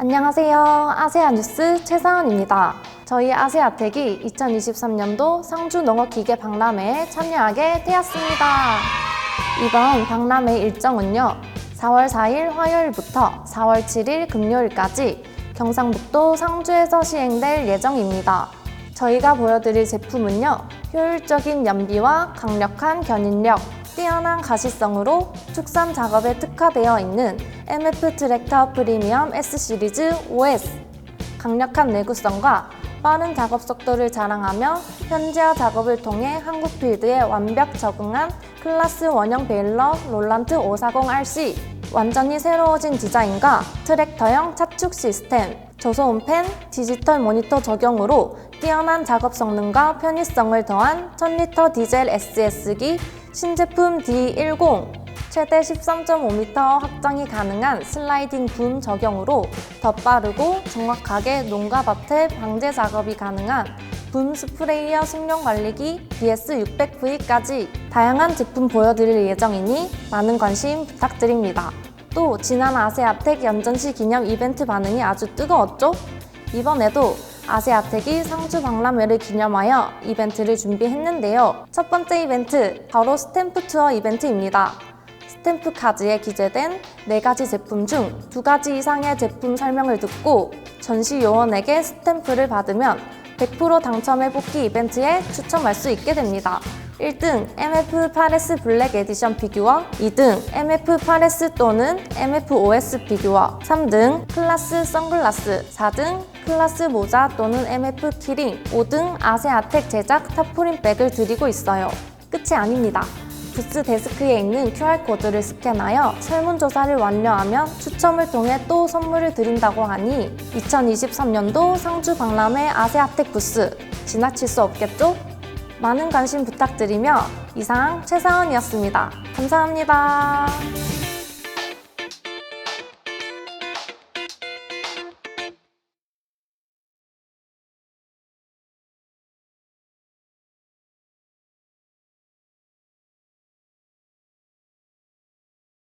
안녕하세요. 아세아 뉴스 최사원입니다. 저희 아세아텍이 2023년도 상주 농어기계 박람회에 참여하게 되었습니다. 이번 박람회 일정은요. 4월 4일 화요일부터 4월 7일 금요일까지 경상북도 상주에서 시행될 예정입니다. 저희가 보여드릴 제품은요. 효율적인 연비와 강력한 견인력, 뛰어난 가시성으로 축산 작업에 특화되어 있는 MF 트랙터 프리미엄 S 시리즈 OS. 강력한 내구성과 빠른 작업 속도를 자랑하며 현지화 작업을 통해 한국 필드에 완벽 적응한 클라스 원형 베일러 롤란트 540RC. 완전히 새로워진 디자인과 트랙터형 차축 시스템, 저소음 팬, 디지털 모니터 적용으로 뛰어난 작업 성능과 편의성을 더한 1000리터 디젤 SS기 신제품 D10 최대 13.5m 확장이 가능한 슬라이딩 붐 적용으로 더 빠르고 정확하게 농가 밭에 방제 작업이 가능한 붐 스프레이어 숙련 관리기 BS600V까지 다양한 제품 보여드릴 예정이니 많은 관심 부탁드립니다. 또 지난 아세아텍 연전시 기념 이벤트 반응이 아주 뜨거웠죠? 이번에도 아세아텍이 상주 박람회를 기념하여 이벤트를 준비했는데요. 첫 번째 이벤트, 바로 스탬프 투어 이벤트입니다. 스탬프 카드에 기재된 네가지 제품 중 두가지 이상의 제품 설명을 듣고 전시 요원에게 스탬프를 받으면 100% 당첨의 뽑기 이벤트에 추첨할 수 있게 됩니다. 1등 MF 파레스 블랙 에디션 피규어, 2등 MF 파레스 또는 MF OS 피규어, 3등 클라스 선글라스, 4등 클라스 모자 또는 MF 키링, 5등 아세아텍 제작 타프린 백을 드리고 있어요. 끝이 아닙니다. 부스 데스크에 있는 QR코드를 스캔하여 설문조사를 완료하면 추첨을 통해 또 선물을 드린다고 하니 2023년도 상주 박람회 아세아텍 부스 지나칠 수 없겠죠? 많은 관심 부탁드리며 이상 최사원이었습니다. 감사합니다.